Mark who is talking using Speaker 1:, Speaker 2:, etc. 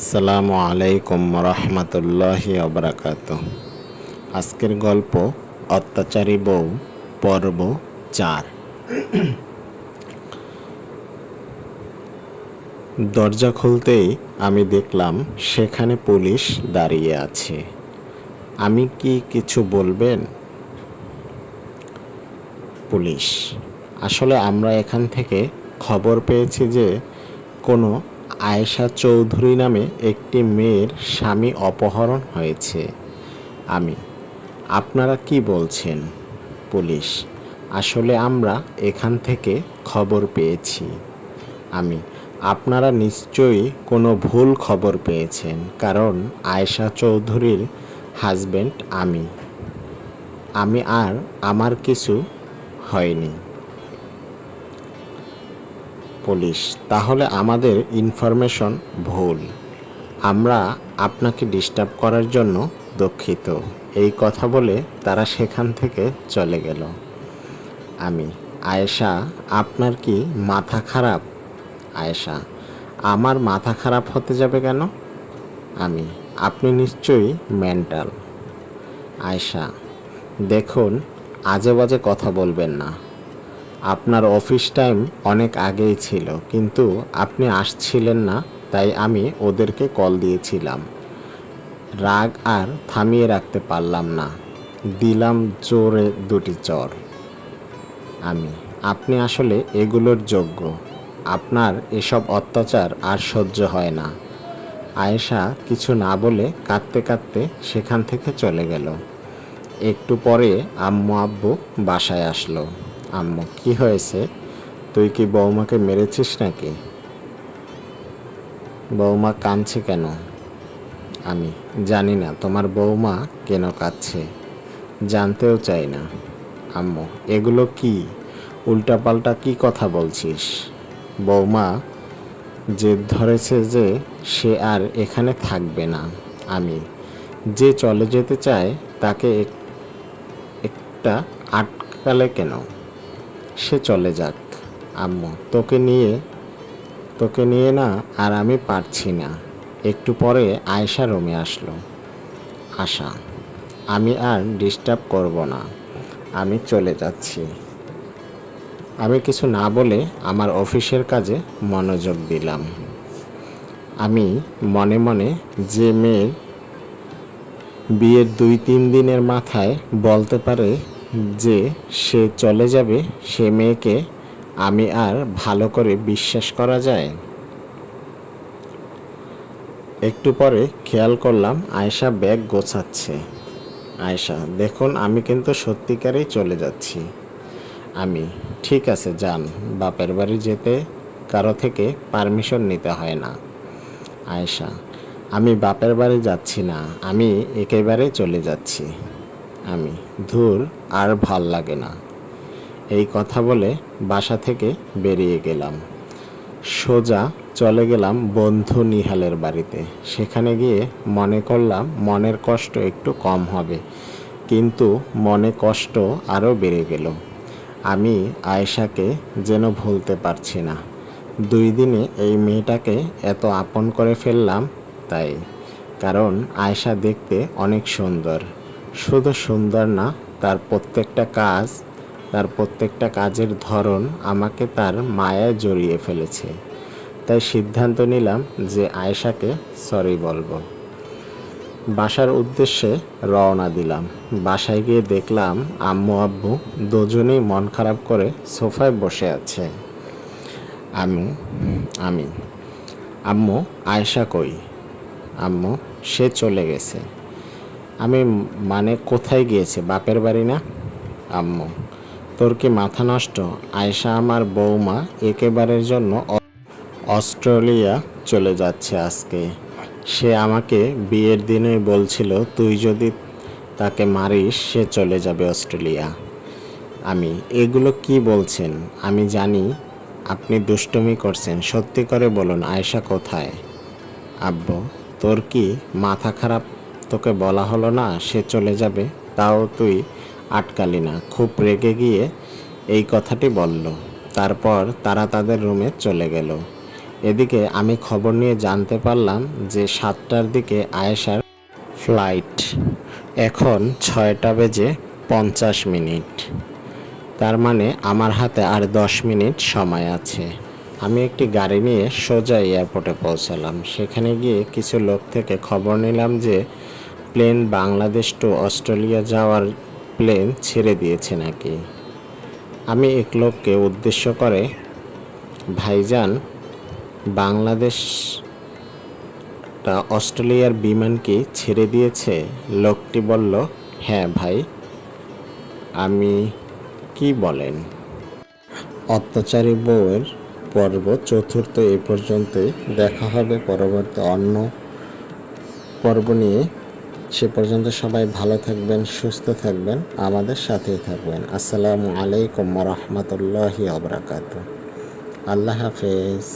Speaker 1: আসসালামু আলাইকুম রহমতুল্লাহি অবরাকাত আজকের গল্প অত্যাচারী বউ, পর্ব চার। দরজা খুলতেই আমি দেখলাম সেখানে পুলিশ দাঁড়িয়ে আছে। আমি কি কিছু বলবেন? পুলিশ, আসলে আমরা এখান থেকে খবর পেয়েছি যে কোনো আয়েশা চৌধুরী নামে একটি মেয়ের স্বামী অপহরণ হয়েছে। আমি, আপনারা কি বলছেন? পুলিশ, আসলে আমরা এখান থেকে খবর পেয়েছি। আমি, আপনারা নিশ্চয়ই কোনো ভুল খবর পেয়েছেন, কারণ আয়েশা চৌধুরীর হাজবেন্ড আমি। আমি আর আমার কিছু হয়নি। পুলিশ, তাহলে আমাদের ইনফরমেশন ভুল। আমরা আপনাকে ডিস্টার্ব করার জন্য দুঃখিত। এই কথা বলে তারা সেখান থেকে চলে গেল। আমি, আয়েশা, আপনার কি মাথা খারাপ? আয়েশা, আমার মাথা খারাপ হতে যাবে কেন? আমি, আপনি নিশ্চয়ই মেন্টাল আয়েশা, দেখুন আজে বাজে কথা বলবেন না। আপনার অফিস টাইম অনেক আগেই ছিল, কিন্তু আপনি আসছিলেন না, তাই আমি ওদেরকে কল দিয়েছিলাম। রাগ আর থামিয়ে রাখতে পারলাম না। দিলাম জোরে দুটি চর। আমি, আপনি আসলে এগুলোর যোগ্য। আপনার এসব অত্যাচার আর সহ্য হয় না। আয়েশা কিছু না বলে কাঁদতে কাঁদতে সেখান থেকে চলে গেল। একটু পরে আম্মু আব্বু বাসায় আসলো। আম্মু, কি হয়েছে? তুই কি বৌমাকে মেরেছিস নাকি? বৌমা কাঁদছে কেন? আমি জানি না, তোমার বৌমা কেন কাঁদছে? জানতেও চাই না। আম্মু, এগুলো কি? উল্টাপাল্টা কি কথা বলছিস? বৌমা জেদ ধরেছে যে সে আর এখানে থাকবে না। আমি যে চলে যেতে চায়, তাকে এক- একটা আটকালে কেন? সে চলে যাক, আম্মু। তোকে নিয়ে তোকে নিয়ে না আর আমি পারছি না। একটু পরে আয়সা রুমে আসলো। আশা, আমি আর ডিস্টার্ব করব না। আমি চলে যাচ্ছি। আমি কিছু না বলে আমার অফিসের কাজে মনোযোগ দিলাম। আমি মনে মনে যে মেয়ের বিয়ের দুই তিন দিনের মাথায় বলতে পারে যে সে চলে যাবে, সে মেয়েকে আমি আর ভালো করে বিশ্বাস করা যায় একটু পরে খেয়াল করলাম আয়শা ব্যাগ গোছাচ্ছে। আয়শা, দেখুন আমি কিন্তু সত্যিকারেই চলে যাচ্ছি। আমি, ঠিক আছে, যান, বাপের বাড়ি যেতে কারও থেকে পারমিশন নিতে হয় না। আয়েশা, আমি বাপের বাড়ি যাচ্ছি না, আমি একেবারে চলে যাচ্ছি। আমি ধুর আর ভালো লাগে না। এই কথা বলে বাসা থেকে বেরিয়ে গেলাম। সোজা চলে গেলাম বন্ধু নিহালের বাড়িতে। সেখানে গিয়ে মনে করলাম মনের কষ্ট একটু কম হবে, কিন্তু মনে কষ্ট আরও বেড়ে গেল। আমি আয়েশাকে যেন ভুলতে পারছি না। দুই দিনে এই মেয়েটাকে এত আপন করে ফেললাম তাই, কারণ আয়েশা দেখতে অনেক সুন্দর। শুধু সুন্দর না, তার প্রত্যেকটা কাজ, তার প্রত্যেকটা কাজের ধরন আমাকে তার মায়ায় জড়িয়ে ফেলেছে। তাই সিদ্ধান্ত নিলাম যে আয়েশাকে সরি বলব। বাসার উদ্দেশ্যে রওনা দিলাম। বাসায় গিয়ে দেখলাম আম্মু আব্বু দুজনেই মন খারাপ করে সোফায় বসে আছে। আমি আমি। আম্মু, আয়েশা কই? আম্মু, সে চলে গেছে। আমি মানে কোথায় গিয়েছে? বাপের বাড়ি না? আম্মু, তোর কি মাথা নষ্ট? আয়েশা আমার বৌমা একেবারের জন্য অস্ট্রেলিয়া চলে যাচ্ছে আজকে। সে আমাকে বিয়ের দিনে বলছিল, তুই যদি তাকে মারিস, সে চলে যাবে অস্ট্রেলিয়া। আমি, এগুলো কি বলছেন? আমি জানি আপনি দুষ্টুমি করছেন। সত্যি করে বলুন, আয়েশা কোথায়? আব্বু, তোর কি মাথা খারাপ তোকে বলা হলো না, সে চলে যাবে, তাও তুই আটকালি না। খুব রেগে গিয়ে এই কথাটি বলল। তারপর তারা তাদের রুমে চলে গেল। এদিকে আমি খবর নিয়ে জানতে পারলাম যে সাতটার দিকে আয়েশার ফ্লাইট। এখন ছয়টা বেজে পঞ্চাশ মিনিট। তার মানে আমার হাতে আর দশ মিনিট সময় আছে। আমি একটি গাড়ি নিয়ে সোজা এয়ারপোর্টে পৌঁছালাম। সেখানে গিয়ে কিছু লোক থেকে খবর নিলাম যে প্লেন বাংলাদেশ টু অস্ট্রেলিয়া যাওয়ার প্লেন ছেড়ে দিয়েছে নাকি? আমি এক লোককে উদ্দেশ্য করে, ভাইজান, বাংলাদেশটা অস্ট্রেলিয়ার বিমান কি ছেড়ে দিয়েছে? লোকটি বলল হ্যাঁ ভাই। আমি কি বলেন? অত্যাচারী বউয়ের পর্ব চতুর্থ এ পর্যন্তই দেখা হবে। পরবর্তী অন্য পর্ব নিয়ে সে পর্যন্ত সবাই ভালো থাকবেন, সুস্থ থাকবেন, আমাদের সাথেই থাকবেন। আসসালামু আলাইকুম রহমতুল্লাহি আবরাকাত আল্লাহ হাফেজ।